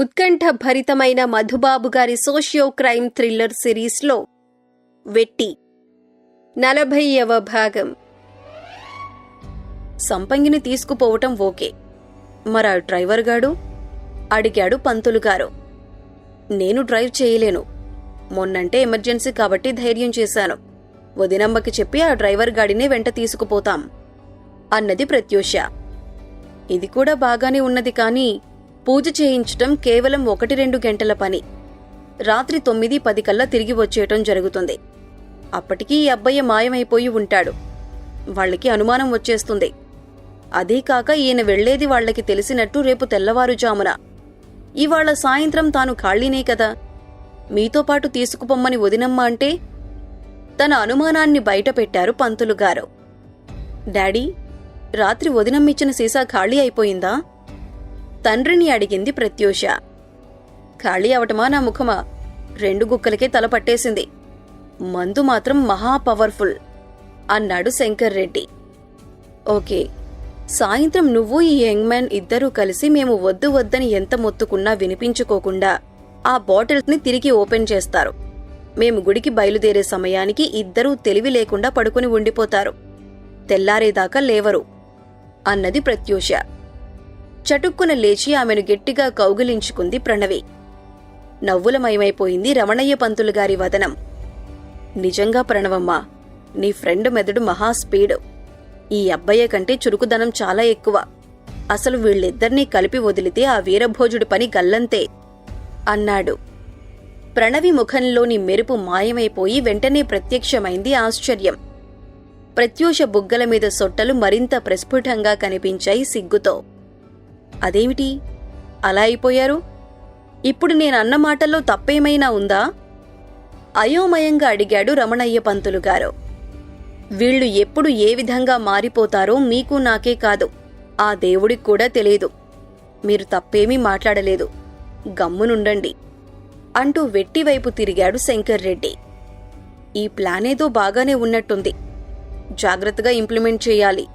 ఉత్కంఠ భరితమైన మధుబాబు గారి socio crime thriller సిరీస్లో వెట్టి. నలభైవ భాగం. సంపంగిని తీసుకుపోవటం ఓకే. మరా డ్రైవర్ గాడు? అడిగాడు పంతులు గారు. నేను డ్రైవ్ చేయలేను. మొన్నంటే ఎమర్జెన్సీ కాబట్టి ధైర్యం చేశాను. వదినమ్మకి చెప్పి ఆ డ్రైవర్ గాడినే వెంట తీసుకుపోతాం. అన్నది ప్రత్యూష. ఇది కూడా బాగానే ఉన్నది కానీ పూజ చేయించటం కేవలం ఒకటి రెండు గంటల పని. రాత్రి తొమ్మిది పది కల్లా తిరిగి వచ్చేయటం జరుగుతుంది. అప్పటికీ ఈ అబ్బాయి మాయమైపోయి ఉంటాడు. వాళ్ళకి అనుమానం వచ్చేస్తుంది. అదీ కాక ఈయన వెళ్ళేది వాళ్ళకి తెలిసినట్టు రేపు తెల్లవారుజామున. ఇవాళ సాయంత్రం తాను ఖాళీనే కదా. మీతో పాటు తీసుకుపొమ్మని వదినమ్మ అంటే? తన అనుమానాన్ని బయటపెట్టారు పంతులు గారు. డాడీ రాత్రి వదినమ్మిచ్చిన సీసా ఖాళీ అయిపోయిందా? తండ్రిని అడిగింది ప్రత్యూష. ఖాళీ అవటమా నా ముఖమా? రెండు గుక్కలకే తల పట్టేసింది. మందు మాత్రం మహా పవర్ఫుల్ అన్నాడు శంకర్ రెడ్డి. ఓకే సాయంత్రం నువ్వు ఈ యంగ్ మ్యాన్ ఇద్దరూ కలిసి మేము వద్దు వద్దని ఎంత మొత్తుకున్నా వినిపించుకోకుండా ఆ బాటిల్స్ని తిరిగి ఓపెన్ చేస్తారు. మేము గుడికి బయలుదేరే సమయానికి ఇద్దరూ తెలివి లేకుండా పడుకుని ఉండిపోతారు. తెల్లారేదాకా లేవరు అన్నది ప్రత్యూష. చటుక్కున లేచి ఆమెను గట్టిగా కౌగిలించుకుంది ప్రణవి. నవ్వులమయమైపోయింది రమణయ్య పంతులు గారి వదనం. నిజంగా ప్రణవమ్మ నీ ఫ్రెండ్ మెదడు మహా స్పీడ్. ఈ అబ్బయ్య కంటే చురుకుదనం చాలా ఎక్కువ. అసలు వీళ్ళిద్దరినీ కలిపి వదిలితే ఆ వీరభోజుడి పని గల్లంతే అన్నాడు. ప్రణవి ముఖంలోని మెరుపు మాయమైపోయి వెంటనే ప్రత్యక్షమైంది ఆశ్చర్యం. ప్రత్యూష బుగ్గల మీద సొట్టలు మరింత ప్రస్ఫుటంగా కనిపించాయి సిగ్గుతో. అదేమిటి? అలా అయిపోయారు? ఇప్పుడు నేను అన్న మాటల్లో తప్పేమైనా ఉందా? అయోమయంగా అడిగాడు రమణయ్య పంతులు గారు వీళ్ళు ఎప్పుడు ఏ విధంగా మారిపోతారో మీకు నాకే కాదు. ఆ దేవుడికి కూడా తెలియదు. మీరు తప్పేమీ మాట్లాడలేదు. గమ్మునుండండి అంటూ వెట్టివైపు తిరిగాడు శంకర్ రెడ్డి ఈ ప్లానేదో బాగానే ఉన్నట్టుంది. జాగ్రత్తగా ఇంప్లిమెంట్ చేయాలి.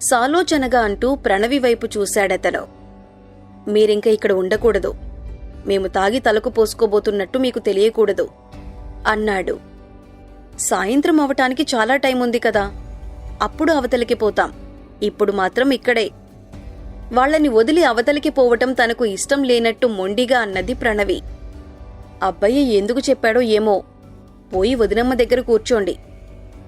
సాలోచనగా అంటూ ప్రణవి వైపు చూశాడతను. మీరింక ఇక్కడ ఉండకూడదు. మేము తాగి తలకు పోసుకోబోతున్నట్టు మీకు తెలియకూడదు అన్నాడు. సాయంత్రం అవటానికి చాలా టైం ఉంది కదా. అప్పుడు అవతలికి పోతాం. ఇప్పుడు మాత్రం ఇక్కడే. వాళ్ళని వదిలి అవతలికి పోవటం తనకు ఇష్టం లేనట్టు మొండిగా అన్నది ప్రణవి. అబ్బయ్య ఎందుకు చెప్పాడో ఏమో. పోయి వదినమ్మ దగ్గర కూర్చోండి.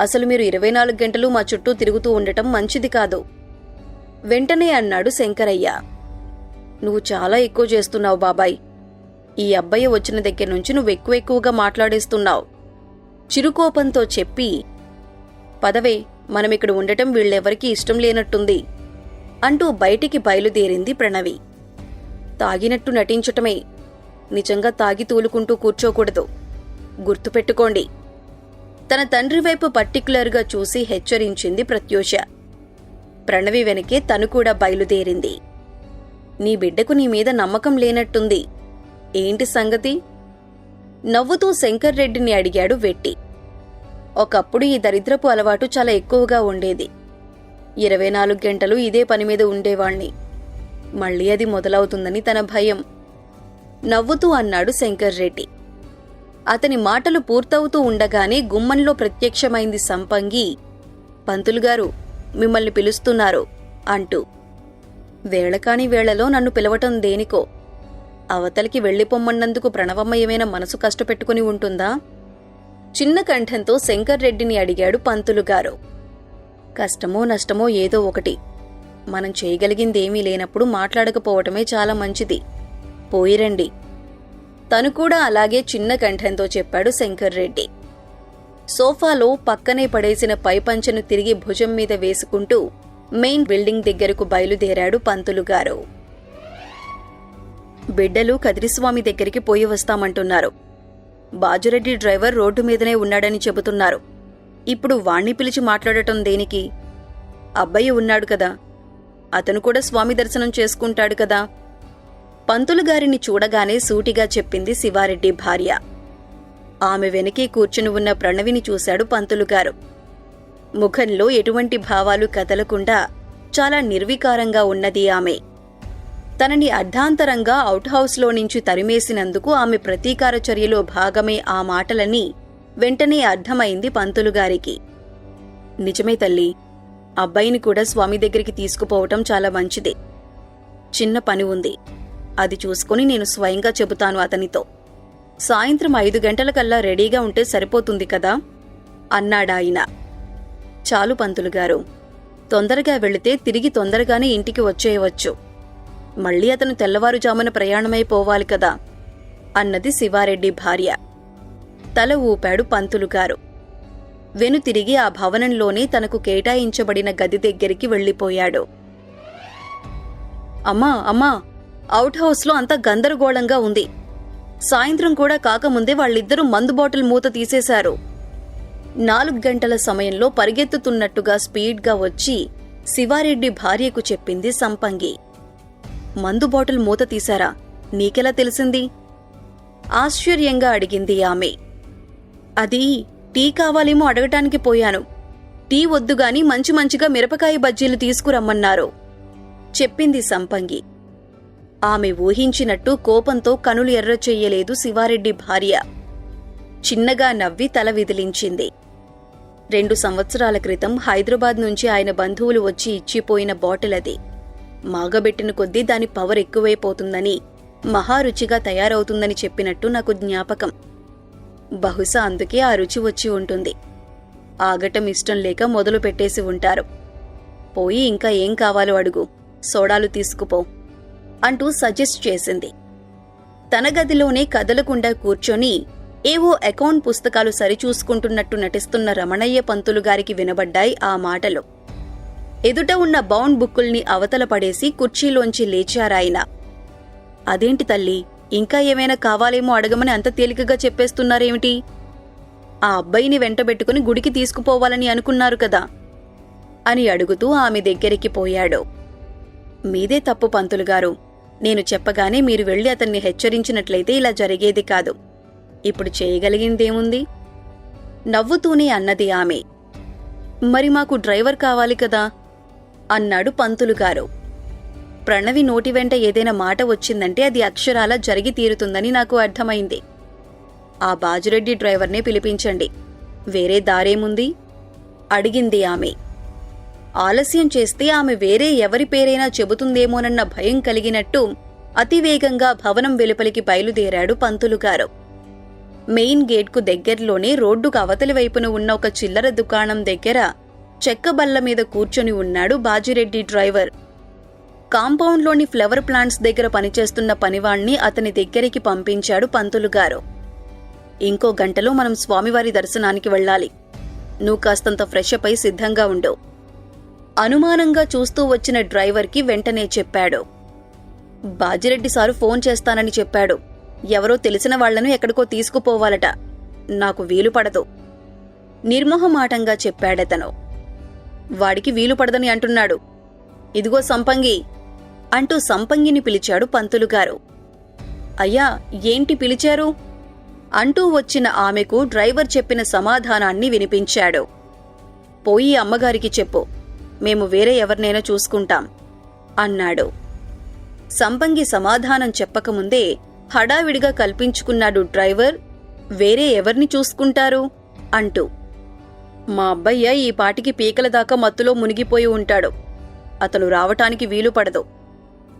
అసలు మీరు ఇరవై నాలుగు గంటలు మా చుట్టూ తిరుగుతూ ఉండటం మంచిది కాదు. వెంటనే అన్నాడు శంకరయ్య. నువ్వు చాలా ఎక్కువ చేస్తున్నావు బాబాయ్. ఈ అబ్బాయి వచ్చిన దగ్గర నుంచి నువ్వు ఎక్కువ ఎక్కువగా మాట్లాడేస్తున్నావు. చిరుకోపంతో చెప్పి పదవే మనమిక్కడ ఉండటం వీళ్ళెవరికీ ఇష్టం లేనట్టుంది అంటూ బయటికి బయలుదేరింది ప్రణవి. తాగినట్టు నటించటమే నిజంగా తాగి తూలుకుంటూ కూర్చోకూడదు. గుర్తుపెట్టుకోండి తన తండ్రి వైపు పర్టికులర్గా చూసి హెచ్చరించింది ప్రత్యూష. ప్రణవి వెనకే తను కూడా బయలుదేరింది. నీ బిడ్డకు నీ మీద నమ్మకం లేనట్టుంది. ఏంటి సంగతి? నవ్వుతూ శంకర్ రెడ్డిని అడిగాడు వెట్టి. ఒకప్పుడు ఈ దరిద్రపు అలవాటు చాలా ఎక్కువగా ఉండేది. ఇరవై నాలుగు గంటలు ఇదే పని మీద ఉండేవాణ్ణి. మళ్ళీ అది మొదలవుతుందని తన భయం. నవ్వుతూ అన్నాడు శంకర్ రెడ్డి. అతని మాటలు పూర్తవుతూ ఉండగానే గుమ్మంలో ప్రత్యక్షమైంది సంపంగి. పంతులుగారు మిమ్మల్ని పిలుస్తున్నారు అంటూ. వేళకాని వేళలో నన్ను పిలవటం దేనికో? అవతలికి వెళ్ళిపొమ్మన్నందుకు ప్రణవమ్మ ఏమైనా మనసు కష్టపెట్టుకుని ఉంటుందా? చిన్న కంఠంతో శంకర్ రెడ్డిని అడిగాడు పంతులుగారు కష్టమో నష్టమో ఏదో ఒకటి. మనం చేయగలిగిందేమీ లేనప్పుడు మాట్లాడకపోవటమే చాలా మంచిది. పోయిరండి. తను కూడా అలాగే చిన్న కంఠంతో చెప్పాడు శంకర్ రెడ్డి. సోఫాలో పక్కనే పడేసిన పైపంచను తిరిగి భుజం మీద వేసుకుంటూ మెయిన్ బిల్డింగ్ దగ్గరకు బయలుదేరాడు పంతులు గారు. బిడ్డలు కదిరిస్వామి దగ్గరికి పోయి వస్తామంటున్నారు. బాజురెడ్డి డ్రైవర్ రోడ్డు మీదనే ఉన్నాడని చెబుతున్నారు. ఇప్పుడు వాణ్ణి పిలిచి మాట్లాడటం దేనికి? అబ్బాయి ఉన్నాడు కదా. అతను కూడా స్వామి దర్శనం చేసుకుంటాడు కదా. పంతులు గారిని చూడగానే సూటిగా చెప్పింది శివారెడ్డి భార్య. ఆమె వెనకే కూర్చుని ఉన్న ప్రణవిని చూశాడు పంతులుగారు ముఖంలో ఎటువంటి భావాలు కదలకుండా చాలా నిర్వికారంగా ఉన్నది ఆమె. తనని అర్ధాంతరంగా అవుట్ హౌస్లో నుంచి తరిమేసినందుకు ఆమె ప్రతీకార చర్యలో భాగమే ఆ మాటలని వెంటనే అర్థమైంది పంతులుగారికి నిజమే తల్లి అబ్బాయిని కూడా స్వామి దగ్గరికి తీసుకుపోవటం చాలా మంచిదే. చిన్న పని ఉంది. అది చూసుకుని నేను స్వయంగా చెబుతాను అతనితో. సాయంత్రం ఐదు గంటలకల్లా రెడీగా ఉంటే సరిపోతుంది కదా? అన్నాడాయన. చాలు పంతులు గారు. తొందరగా వెళితే తిరిగి తొందరగానే ఇంటికి వచ్చేయవచ్చు. మళ్ళీ అతను తెల్లవారుజామున ప్రయాణమైపోవాలి కదా? అన్నది శివారెడ్డి భార్య. తల ఊపాడు పంతులు గారు. వెనుతిరిగి ఆ భవనంలోనే తనకు కేటాయించబడిన గది దగ్గరికి వెళ్ళిపోయాడు. అమ్మా అమ్మా అవుట్ హౌస్లో అంతా గందరగోళంగా ఉంది. సాయంత్రం కూడా కాకముందే వాళ్ళిద్దరూ మందు బాటిల్ మూత తీసేశారు. నాలుగు గంటల సమయంలో పరిగెత్తుతున్నట్టుగా స్పీడ్గా వచ్చి శివారెడ్డి భార్యకు చెప్పింది సంపంగి. మందు బాటిల్ మూత తీశారా? నీకెలా తెలిసింది? ఆశ్చర్యంగా అడిగింది ఆమె. అది టీ కావాలేమో అడగటానికి పోయాను. టీ వద్దుగాని మంచి మంచిగా మిరపకాయ బజ్జీలు తీసుకురమ్మన్నారు. చెప్పింది సంపంగి. ఆమె ఊహించినట్టు కోపంతో కనులు ఎర్ర చెయ్యలేదు శివారెడ్డి భార్య. చిన్నగా నవ్వి తల విదిలించింది. రెండు సంవత్సరాల క్రితం హైదరాబాద్ నుంచి ఆయన బంధువులు వచ్చి ఇచ్చిపోయిన బాటిల్ అది. మాగబెట్టిన కొద్దీ దాని పవర్ ఎక్కువైపోతుందని మహారుచిగా తయారవుతుందని చెప్పినట్టు నాకు జ్ఞాపకం. బహుశా అందుకే ఆ రుచి వచ్చి ఉంటుంది. ఆగటం ఇష్టం లేక మొదలు పెట్టేసి ఉంటారు. పోయి ఇంకా ఏం కావాలో అడుగు. సోడాలు తీసుకుపో. అంటూ సజెస్ట్ చేసింది. తన గదిలోనే కదలకుండా కూర్చొని ఏవో అకౌంట్ పుస్తకాలు సరిచూసుకుంటున్నట్టు నటిస్తున్న రమణయ్య పంతులు గారికి వినబడ్డాయి ఆ మాటలు. ఎదుట ఉన్న బౌండ్ బుక్కుల్ని అవతల పడేసి కుర్చీలోంచి లేచారాయన అదేంటి తల్లి ఇంకా ఏమైనా కావాలేమో అడగమని అంత తేలికగా చెప్పేస్తున్నారేమిటి? ఆ అబ్బాయిని వెంటబెట్టుకుని గుడికి తీసుకుపోవాలని అనుకున్నారు కదా అని అడుగుతూ ఆమె దగ్గరికి పోయాడు. మీదే తప్పు పంతులుగారు నేను చెప్పగానే మీరు వెళ్ళి అతన్ని హెచ్చరించినట్లయితే ఇలా జరిగేది కాదు. ఇప్పుడు చేయగలిగిందేముంది? నవ్వుతూనే అన్నది ఆమె. మరి మాకు డ్రైవర్ కావాలి కదా? అన్నాడు పంతులు గారు. ప్రణవి నోటి వెంట ఏదైనా మాట వచ్చిందంటే అది అక్షరాల జరిగి తీరుతుందని నాకు అర్థమైంది. ఆ బాజురెడ్డి డ్రైవర్నే పిలిపించండి. వేరే దారేముంది? అడిగింది ఆమె. ఆలస్యం చేస్తే ఆమె వేరే ఎవరి పేరైనా చెబుతుందేమోనన్న భయం కలిగినట్టు అతివేగంగా భవనం వెలుపలికి బయలుదేరాడు పంతులుగారు మెయిన్ గేట్కు దగ్గర్లోనే రోడ్డుకు అవతలి వైపున ఉన్న ఒక చిల్లర దుకాణం దగ్గర చెక్క బల్ల మీద కూర్చొని ఉన్నాడు బాజిరెడ్డి డ్రైవర్. కాంపౌండ్లోని ఫ్లవర్ ప్లాంట్స్ దగ్గర పనిచేస్తున్న పనివాణ్ణి అతని దగ్గరికి పంపించాడు పంతులుగారు ఇంకో గంటలో మనం స్వామివారి దర్శనానికి వెళ్ళాలి. నువ్వు కాస్తంత ఫ్రెష్ అప్ అయి సిద్ధంగా ఉండవు అనుమానంగా చూస్తూ వచ్చిన డ్రైవర్కి వెంటనే చెప్పాడు. బాజిరెడ్డి సారు ఫోన్ చేస్తానని చెప్పాడు. ఎవరో తెలిసిన వాళ్ళను ఎక్కడికో తీసుకుపోవాలట. నాకు వీలు పడదు. నిర్మోహమాటంగా చెప్పాడతను. వాడికి వీలు పడదని అంటున్నాడు. ఇదిగో సంపంగి అంటూ సంపంగిని పిలిచాడు పంతులు గారు. అయ్యా ఏంటి పిలిచారు? అంటూ వచ్చిన ఆమెకు డ్రైవర్ చెప్పిన సమాధానాన్ని వినిపించాడు. పోయి అమ్మగారికి చెప్పు. మేము వేరే ఎవరినైనా చూసుకుంటాం అన్నాడు. సంపంగి సమాధానం చెప్పకముందే హడావిడిగా కల్పించుకున్నాడు డ్రైవర్ వేరే ఎవరిని చూసుకుంటారు? అంటూ. మా అబ్బయ్య ఈ పాటికి పీకల దాకా మత్తులో మునిగిపోయి ఉంటాడు అతను రావటానికి వీలు పడదు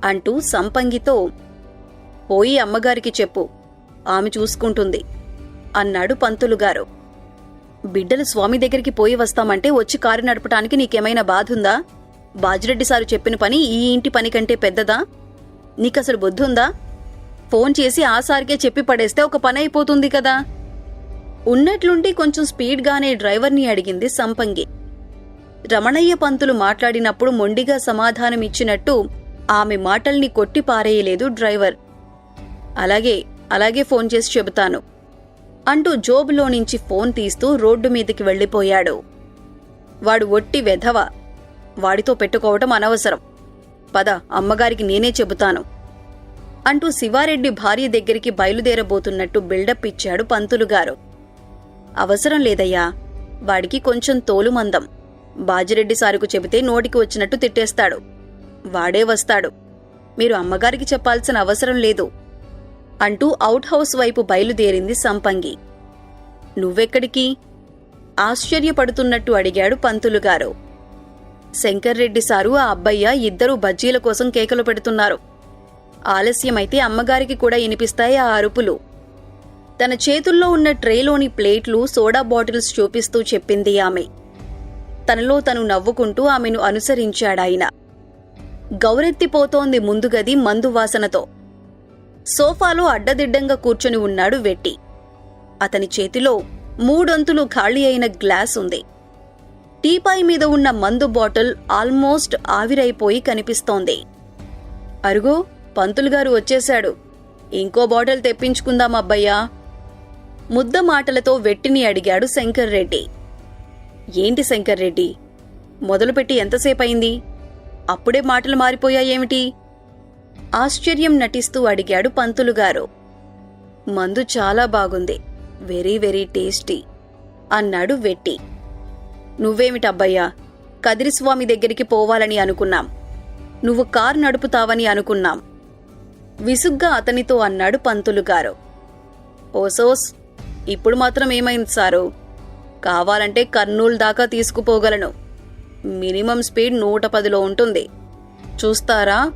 అంటూ సంపంగితో పోయి అమ్మగారికి చెప్పు ఆమె చూసుకుంటుంది అన్నాడు పంతులుగారు. బిడ్డలు స్వామి దగ్గరికి పోయి వస్తామంటే వచ్చి కారు నడపటానికి నీకేమైనా బాధుందా? బాజిరెడ్డి సారు చెప్పిన పని ఈ ఇంటి పని కంటే పెద్దదా? నీకసలు బుద్ధుందా? ఫోన్ చేసి ఆ సారికే చెప్పి పడేస్తే ఒక పని అయిపోతుంది కదా. ఉన్నట్లుండి కొంచెం స్పీడ్గానే డ్రైవర్ని అడిగింది సంపంగి. రమణయ్య పంతులు మాట్లాడినప్పుడు మొండిగా సమాధానమిచ్చినట్టు ఆమె మాటల్ని కొట్టి పారేయలేదు డ్రైవర్. అలాగే అలాగే ఫోన్ చేసి చెబుతాను. అంటూ జోబులో నుంచి ఫోన్ తీస్తూ రోడ్డు మీదకి వెళ్ళిపోయాడు. వాడు ఒట్టి వెధవ. వాడితో పెట్టుకోవటం అనవసరం. పద అమ్మగారికి నేనే చెబుతాను. అంటూ శివారెడ్డి భార్య దగ్గరికి బయలుదేరబోతున్నట్టు బిల్డప్ ఇచ్చాడు పంతులు గారు. అవసరం లేదయ్యా వాడికి కొంచెం తోలుమందం. బాజిరెడ్డి సారుకు చెబితే నోటికి వచ్చినట్టు తిట్టేస్తాడు. వాడే వస్తాడు. మీరు అమ్మగారికి చెప్పాల్సిన అవసరం లేదు. అంటూ అవుట్ హౌస్ వైపు బయలుదేరింది సంపంగి. నువ్వెక్కడికి? ఆశ్చర్యపడుతున్నట్టు అడిగాడు పంతులుగారు. శంకర్రెడ్డి సారు ఆ అబ్బయ్య ఇద్దరూ బజ్జీల కోసం కేకలు పెడుతున్నారు. ఆలస్యమైతే అమ్మగారికి కూడా వినిపిస్తాయి ఆ అరుపులు. తన చేతుల్లో ఉన్న ట్రేలోని ప్లేట్లు సోడా బాటిల్స్ చూపిస్తూ చెప్పింది ఆమె. తనలో తను నవ్వుకుంటూ ఆమెను అనుసరించాడాయన. గౌరెత్తిపోతోంది ముందుగది మందు వాసనతో. సోఫాలో అడ్డదిడ్డంగా కూర్చొని ఉన్నాడు వెట్టి. అతని చేతిలో మూడొంతులు ఖాళీ అయిన గ్లాస్ ఉంది. టీపాయ్ మీద ఉన్న మందు బాటిల్ ఆల్మోస్ట్ ఆవిరైపోయి కనిపిస్తోంది. అరుగు పంతులుగారు వచ్చేశాడు. ఇంకో బాటిల్ తెప్పించుకుందాం అబ్బయ్యా. ముద్ద మాటలతో వెట్టిని అడిగాడు శంకర్రెడ్డి ఏంటి శంకర్రెడ్డి మొదలుపెట్టి ఎంతసేపయింది? అప్పుడే మాటలు మారిపోయాయేమిటి? ఆశ్చర్యం నటిస్తూ అడిగాడు పంతులు గారు. మందు చాలా బాగుంది. వెరీ వెరీ టేస్టీ అన్నాడు వెట్టి. నువ్వేమిటబ్బయ్యా? కదిరిస్వామి దగ్గరికి పోవాలని అనుకున్నాం. నువ్వు కారు నడుపుతావని అనుకున్నాం విసుగ్గా అతనితో అన్నాడు పంతులు గారు. ఓసోస్ ఇప్పుడు మాత్రం ఏమైంది సారు? కావాలంటే కర్నూలు దాకా తీసుకుపోగలను. మినిమం స్పీడ్ నూట పదిలో ఉంటుంది. చూస్తారా?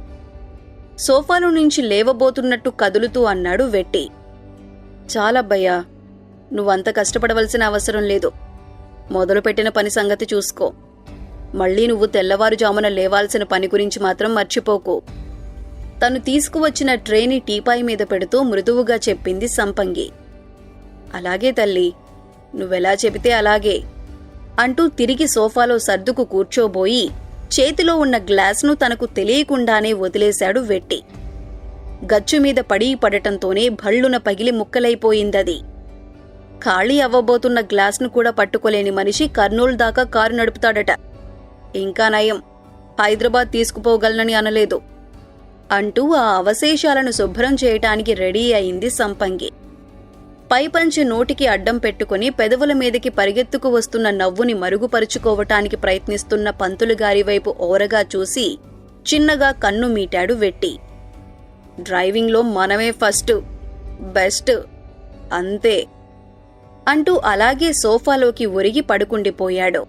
సోఫాలో నుంచి లేవబోతున్నట్టు కదులుతూ అన్నాడు వెట్టి. చాలబ్బయ్యా నువ్వంత కష్టపడవలసిన అవసరం లేదు. మొదలుపెట్టిన పని సంగతి చూసుకో. మళ్ళీ నువ్వు తెల్లవారుజామున లేవాల్సిన పని గురించి మాత్రం మర్చిపోకు. తను తీసుకువచ్చిన ట్రేని టీపాయి మీద పెడుతూ మృదువుగా చెప్పింది సంపంగి. అలాగే తల్లి నువ్వెలా చెబితే అలాగే అంటూ తిరిగి సోఫాలో సర్దుకు కూర్చోబోయి చేతిలో ఉన్న గ్లాస్ను తనకు తెలియకుండానే వదిలేశాడు వెట్టి. గచ్చు మీద పడి పడటంతోనే భళ్ళున పగిలి ముక్కలైపోయిందది. ఖాళీ అవ్వబోతున్న గ్లాస్ను కూడా పట్టుకోలేని మనిషి కర్నూలు దాకా కారు నడుపుతాడట. ఇంకా నయం. హైదరాబాద్ తీసుకుపోగలనని అనలేదు. అంటూ ఆ అవశేషాలను శుభ్రం చేయటానికి రెడీ అయింది సంపంగి. పైపంచి నోటికి అడ్డం పెట్టుకుని పెదవుల మీదకి పరిగెత్తుకు వస్తున్న నవ్వుని మరుగుపరుచుకోవటానికి ప్రయత్నిస్తున్న పంతులు గారి వైపు ఓరగా చూసి చిన్నగా కన్ను మీటాడు వెట్టి. డ్రైవింగ్లో మనమే ఫస్ట్ బెస్ట్ అంతే అంటూ అలాగే సోఫాలోకి ఒరిగి పడుకుండిపోయాడు.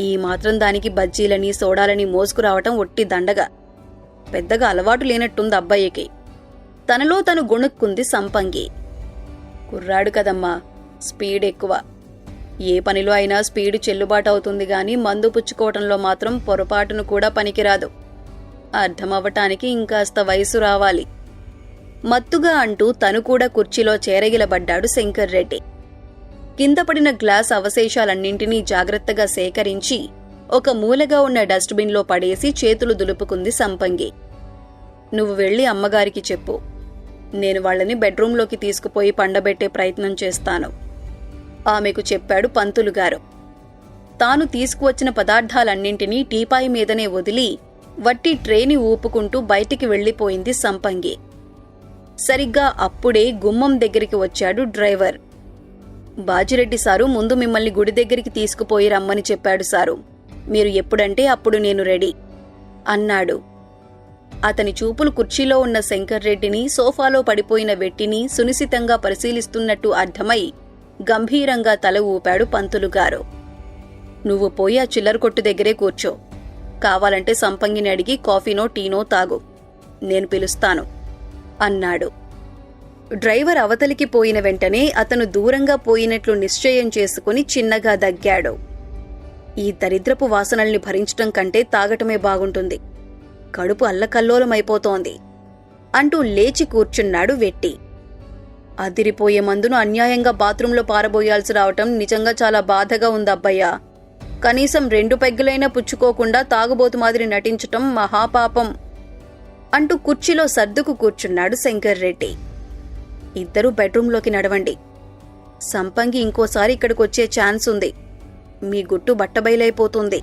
ఈ మాత్రం దానికి బజ్జీలని సోడాలని మోసుకురావటం ఒట్టి దండగా. పెద్దగా అలవాటు లేనట్టుంది అబ్బాయికి. తనలో తను గొణుక్కుంది సంపంగి. కుర్రాడు కదమ్మా. స్పీడ్ ఎక్కువ. ఏ పనిలో అయినా స్పీడ్ చెల్లుబాటు అవుతుంది గాని మందు పుచ్చుకోవటంలో మాత్రం పొరపాటును కూడా పనికిరాదు. అర్థమవ్వటానికి ఇంకాస్త వయసు రావాలి. మత్తుగా అంటూ తను కూడా కుర్చీలో చేరగిలబడ్డాడు శంకర్రెడ్డి కింద పడిన గ్లాస్ అవశేషాలన్నింటినీ జాగ్రత్తగా సేకరించి ఒక మూలగా ఉన్న డస్ట్బిన్లో పడేసి చేతులు దులుపుకుంది సంపంగి. నువ్వు వెళ్ళి అమ్మగారికి చెప్పు. నేను వాళ్ళని బెడ్రూంలోకి తీసుకుపోయి పండబెట్టే ప్రయత్నం చేస్తాను. ఆమెకు చెప్పాడు పంతులు గారు. తాను తీసుకువచ్చిన పదార్థాలన్నింటినీ టీపాయి మీదనే వదిలి వట్టి ట్రేని ఊపుకుంటూ బయటికి వెళ్ళిపోయింది సంపంగి. సరిగ్గా అప్పుడే గుమ్మం దగ్గరికి వచ్చాడు డ్రైవర్. బాజిరెడ్డి సారు ముందు మిమ్మల్ని గుడి దగ్గరికి తీసుకుపోయి రమ్మని చెప్పాడు సారు. మీరు ఎప్పుడంటే అప్పుడు నేను రెడీ అన్నాడు. అతని చూపులు కుర్చీలో ఉన్న శంకర్రెడ్డిని సోఫాలో పడిపోయిన వెట్టిని సునిశితంగా పరిశీలిస్తున్నట్టు అర్థమై గంభీరంగా తల ఊపాడు పంతులు గారు. నువ్వు పోయి ఆ చిల్లర కొట్టు దగ్గరే కూర్చో. కావాలంటే సంపంగిని అడిగి కాఫీనో టీనో తాగు. నేను పిలుస్తాను అన్నాడు. డ్రైవర్ అవతలికి పోయిన వెంటనే అతను దూరంగా పోయినట్లు నిశ్చయం చేసుకుని చిన్నగా దగ్గాడు. ఈ దరిద్రపు వాసనల్ని భరించటం కంటే తాగటమే బాగుంటుంది. కడుపు అల్లకల్లోలమైపోతోంది అంటూ లేచి కూర్చున్నాడు వెట్టి. అదిరిపోయే మందును అన్యాయంగా బాత్రూంలో పారబోయాల్సి రావటం నిజంగా చాలా బాధగా ఉందబ్బయ్యా. కనీసం రెండు పెగ్గులైనా పుచ్చుకోకుండా తాగుబోతు మాదిరి నటించటం మహాపాపం అంటూ కుర్చీలో సర్దుకు కూర్చున్నాడు శంకర్రెడ్డి. ఇద్దరూ బెడ్రూంలోకి నడవండి. సంపంగి ఇంకోసారి ఇక్కడికొచ్చే ఛాన్స్ ఉంది మీ గుట్టు బట్టబయలైపోతుంది.